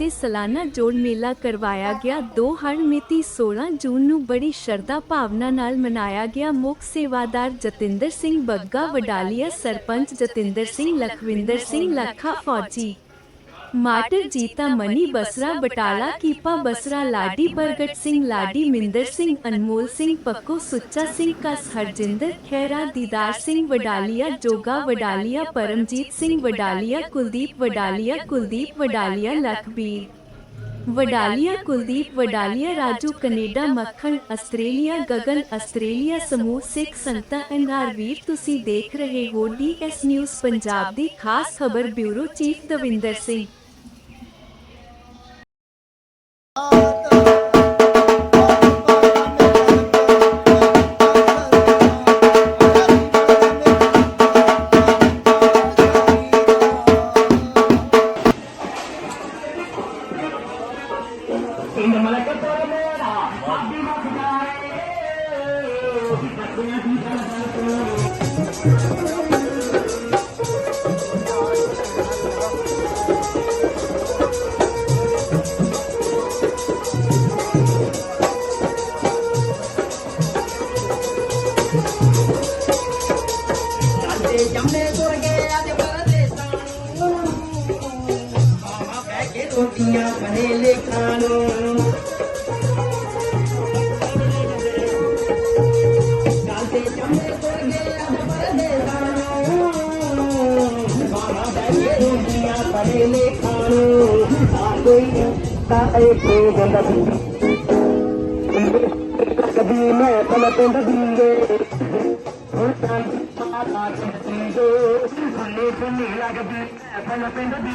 ਤੇ ਸਾਲਾਨਾ ਜੋੜ ਮੇਲਾ ਕਰਵਾਇਆ ਗਿਆ। ਦੋ ਹਰ ਮਿਤੀ 16 ਜੂਨ ਨੂੰ ਬੜੀ ਸ਼ਰਧਾ ਭਾਵਨਾ ਨਾਲ ਮਨਾਇਆ ਗਿਆ। ਮੁੱਖ ਸੇਵਾਦਾਰ ਜਤਿੰਦਰ ਸਿੰਘ ਬੱਗਾ, ਵਡਾਲੀਆ ਸਰਪੰਚ ਜਤਿੰਦਰ ਸਿੰਘ, ਲਖਵਿੰਦਰ ਸਿੰਘ, ਲੱਖਾ ਫੌਜੀ ਮਾਟਰ ਜੀਤਾ ਮਨੀ ਬਸਰਾ ਬਟਾਲਾ ਕੀਪਾ ਬਸਰਾ ਲਾਡੀ ਪ੍ਰਗਟ ਸਿੰਘ ਲਾਡੀ ਮਿੰਦਰ ਸਿੰਘ ਅਨਮੋਲ ਸਿੰਘ ਪੱਕੋ ਸੁੱਚਾ ਸਿੰਘ ਕਸ Harjinder Khaira Didar Singh Wadalia Joga Wadalia Paramjit Singh Wadalia Kuldeep Wadalia Kuldeep Wadalia Lakhbir Wadalia Kuldeep Wadalia Raju Canada Makhan Australia Gagan Australia ਸਮੂਹ ਸਿੱਖ ਸੰਗਤਾਂ ਐਨਆਰ ਵੀਰ ਤੁਸੀਂ ਦੇਖ ਰਹੇ ਹੋ ਡੀਐਸ ਨਿਊਜ਼ ਪੰਜਾਬ ਦੀ ਖਾਸ ਖਬਰ ਬਿਊਰੋ ਚੀਫ ਦਵਿੰਦਰ ਸਿੰਘ இந்த மலக்கத்தோட மேடா அப்படி மாத்தினாரே ਬਹਿ ਕੇ ਰੋਟੀਆਂ ਲੇਖਾਂ ਨੂੰ। ਸਾਡੇ ਜੰਮੇ ਤੁਰ ਗਏ ਅੱਜ ਪਰਦੇਸਾਂ ਨੂੰ ਮਾਮਾ ਬਹਿ ਕੇ ਰੋਟੀਆਂ ਲੇਖਾਂ ਨੂੰ। ਆ ਕੋਈ ਤਾਂ ਇੱਕ ਬੰਦਾ ਕਦੀ ਮੈਂ ਪਲ ਪਿੰਡ ਦਿੰਦੇ ਹੁਣ ਤਾਂ ਮਾਤਾ ਚੰਦੀ ਦੋ ਹੱਲੇ ਬੰਨੇ ਲੱਗਦੀ, ਮੈਂ ਪਲ ਪਿੰਡ ਦੀ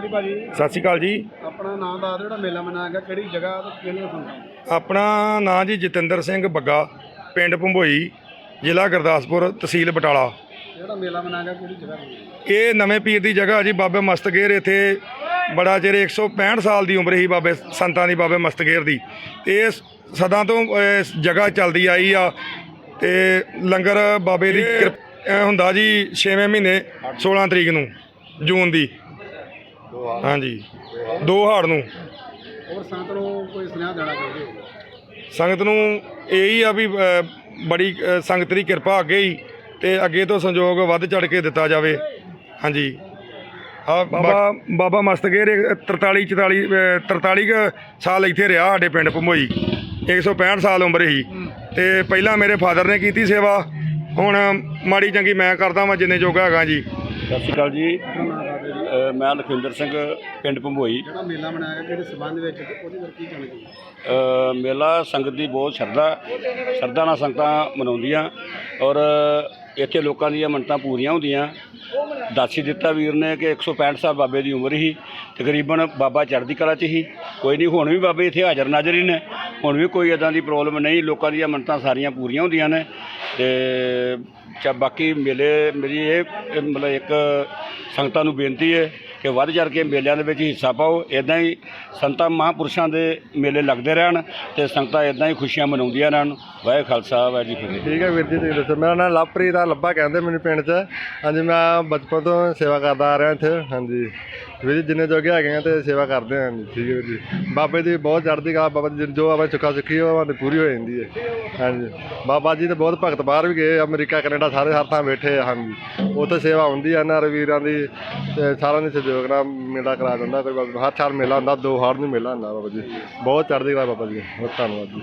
ਅਕਾਲ ਜੀ ਭਾਜੀ। ਸਤਿ ਸ਼੍ਰੀ ਅਕਾਲ ਜੀ। ਆਪਣਾ ਨਾਮ ਦੱਸ ਦਿਓ ਜਿਹੜਾ ਮੇਲਾ ਮਨਾਇਆ ਗਿਆ ਕਿਹੜੀ ਜਗ੍ਹਾ ਤੇ ਕਿਹਨੇ ਸੰਗਤਾਂ ਆਪਣਾ ਨਾਂ ਜੀ ਜਤਿੰਦਰ ਸਿੰਘ ਬੱਗਾ ਪਿੰਡ ਭੰਬੋਈ ਜ਼ਿਲ੍ਹਾ ਗੁਰਦਾਸਪੁਰ ਤਹਿਸੀਲ ਬਟਾਲਾ। ਜਿਹੜਾ ਮੇਲਾ ਮਨਾਇਆ ਗਿਆ ਕਿਹੜੀ ਜਗ੍ਹਾ ਇਹ ਨਵੇਂ ਪੀਰ ਦੀ ਜਗ੍ਹਾ ਜੀ ਬਾਬੇ ਮਸਤਗੇਰ ਇੱਥੇ ਬੜਾ ਚਿਰ 165 ਸਾਲ ਦੀ ਉਮਰ ਸੀ ਬਾਬੇ ਸੰਤਾਂ ਦੀ ਬਾਬੇ ਮਸਤਗੇਰ ਦੀ। ਤੇ ਇਹ ਸਦਾ ਤੋਂ ਇਸ ਜਗ੍ਹਾ ਚੱਲਦੀ ਆਈ ਆ ਤੇ ਲੰਗਰ ਬਾਬੇ ਦੀ ਕਿਰਪ- ਹੁੰਦਾ ਜੀ 6ਵੇਂ ਮਹੀਨੇ 16 ਤਰੀਕ ਨੂੰ ਜੂਨ ਦੀ। ਹਾਂਜੀ। ਦੋ ਹਾੜ ਨੂੰ। ਹੋਰ ਸੰਗਤ ਨੂੰ ਕੋਈ ਸੁਨੇਹਾ ਦੇਣਾ ਚਾਹੁੰਦੇ ਹੋ? ਸੰਗਤ ਨੂੰ ਇਹੀ ਆ ਵੀ ਅ, ਬੜੀ ਅ, ਸੰਗਤ ਦੀ ਕਿਰਪਾ ਅੱਗੇ ਹੀ ਤੇ ਅੱਗੇ ਤੋਂ ਸੰਯੋਗ ਵੱਧ ਚੜ ਕੇ ਦਿੱਤਾ ਜਾਵੇ। ਹਾਂਜੀ। ਆ ਬਾਬਾ ਬਾਬਾ ਮਸਤਗੇਰ ਇੱਕ 43 44 ਅ, 43 ਕੁ ਸਾਲ ਇੱਥੇ ਰਿਹਾ ਸਾਡੇ ਪਿੰਡ ਭੰਬੋਈ 165 ਸਾਲ ਉਮਰ ਸੀ। ਤੇ ਪਹਿਲਾਂ ਮੇਰੇ ਫਾਦਰ ਨੇ ਕੀਤੀ ਸੇਵਾ। ਹੁਣ ਮਾੜੀ ਚੰਗੀ ਮੈਂ ਕਰਦਾ ਵਾਂ ਜਿੰਨੇ ਜੋਗਾ ਹੈਗਾ ਜੀ। ਸਤਿ ਸ਼੍ਰੀ ਅਕਾਲ ਜੀ। ਅ, ਮੈਂ ਲਖਵਿੰਦਰ ਸਿੰਘ ਪਿੰਡ ਭੰਬੋਈ। ਜਿਹੜਾ ਮੇਲਾ ਮਨਾਇਆ ਗਿਆ ਕਿਹੜੇ ਸਬੰਧ ਵਿੱਚ ਤੇ ਉਹਦੇ ਬਾਰੇ ਕੀ ਜਾਣਕਾਰੀ ਅ, ਮੇਲਾ ਸੰਗਤ ਦੀ ਬਹੁਤ ਸ਼ਰਧਾ ਸ਼ਰਧਾ ਨਾਲ ਸੰਗਤਾਂ ਮਨਾਉਂਦੀਆਂ ਔਰ ਇੱਥੇ ਲੋਕਾਂ ਦੀਆਂ ਮੰਨਤਾਂ ਪੂਰੀਆਂ ਹੁੰਦੀਆਂ। ਦਾਸੀ ਦਿੱਤਾ ਵੀਰ ਨੇ ਕਿ 165 ਸਾਲ ਬਾਬੇ ਦੀ ਉਮਰ ਸੀ ਤਕਰੀਬਨ ਬਾਬਾ ਚੜ੍ਹਦੀ ਕਲਾ 'ਚ ਹੀ ਕੋਈ ਨਹੀਂ ਹੁਣ ਵੀ ਬਾਬੇ ਇੱਥੇ ਹਾਜ਼ਰ ਨਾਜ਼ਰ ਹੀ ਨੇ। ਹੁਣ ਵੀ ਕੋਈ ਇਦਾਂ ਦੀ ਪ੍ਰੋਬਲਮ ਨਹੀਂ, ਲੋਕਾਂ ਦੀਆਂ ਮੰਨਤਾਂ ਸਾਰੀਆਂ ਪੂਰੀਆਂ ਹੁੰਦੀਆਂ ਨੇ ਤੇ ਚਾ ਬਾਕੀ ਮੇਲੇ, ਮੇਰੀ ਇਹ ਇਹ ਮਤਲਬ ਇੱਕ ਸੰਗਤਾਂ ਨੂੰ ਬੇਨਤੀ ਹੈ ਕਿ ਵੱਧ ਚੜ ਕੇ ਮੇਲਿਆਂ ਦੇ ਵਿੱਚ ਹਿੱਸਾ ਪਾਓ ਇਦਾਂ ਹੀ ਸੰਤਾਂ ਮਹਾਂਪੁਰਸ਼ਾਂ ਦੇ ਮੇਲੇ ਲੱਗਦੇ ਰਹਿਣ ਤੇ ਸੰਗਤਾਂ ਇਦਾਂ ਹੀ ਖੁਸ਼ੀਆਂ ਮਨਾਉਂਦੀਆਂ ਰਹਿਣ। ਵਾਹਿ ਖਾਲਸਾ ਵਾਹਿ ਠੀਕ ਹੈ ਵੀਰ ਜੀ, ਤੁਸੀਂ ਦੱਸੋ। ਮੇਰਾ ਨਾਮ ਲਵਪ੍ਰੀਤ ਆ, ਲੱਭਾ ਕਹਿੰਦੇ ਮੈਨੂੰ ਪਿੰਡ 'ਚ। ਹਾਂਜੀ, ਮੈਂ ਬਚਪਨ ਤੋਂ ਸੇਵਾ ਕਰਦਾ ਆ ਰਿਹਾ ਇੱਥੇ। ਹਾਂਜੀ। ਵੀਰ ਜੀ, ਜਿੰਨੇ ਜੋਗੇ ਹੈਗੇ ਆ ਤੇ ਸੇਵਾ ਕਰਦੇ ਆ। ਹਾਂਜੀ, ਠੀਕ ਹੈ ਵੀਰ ਜੀ। ਬਾਬੇ ਦੀ ਬਹੁਤ ਚੜ੍ਹਦੀ ਕਲਾ, ਬਾਬਾ ਜੀ ਜੋ ਆਪਾਂ ਚੁੱਕਾ ਸਿੱਖੀ ਉਹ ਤੇ ਪੂਰੀ ਹੋ ਜਾਂਦੀ ਹੈ। ਹਾਂਜੀ। ਬਾਬਾ ਜੀ ਤੇ ਬਹੁਤ ਭਗਤ ਬਾਹਰ ਵੀ ਗਏ, ਅਮਰੀਕਾ, ਕੈਨੇਡਾ ਸਾਰੇ ਹਰ ਥਾਂ ਬੈਠੇ ਹਾਂਜੀ। ਉੱਥੇ ਸੇਵਾ ਹੁੰਦੀ ਆ ਨਾ ਵੀਰਾਂ ਦੀ, ਤੇ ਸਾਰਿਆਂ ਦੀ ਜੋਗਰਾ ਮੇਲਾ ਕਰਾ ਦਿੰਦਾ ਕੋਈ ਬਾਬਾ ਹਰ ਸਾਲ ਮੇਲਾ ਹੁੰਦਾ, ਦੋ ਹਾਰ ਨੂੰ ਮੇਲਾ ਹੁੰਦਾ ਬਾਬਾ ਜੀ। ਬਹੁਤ ਚੜ੍ਹਦੀ ਕਲਾ ਬਾਬਾ ਜੀ। ਬਹੁਤ ਧੰਨਵਾਦ ਜੀ।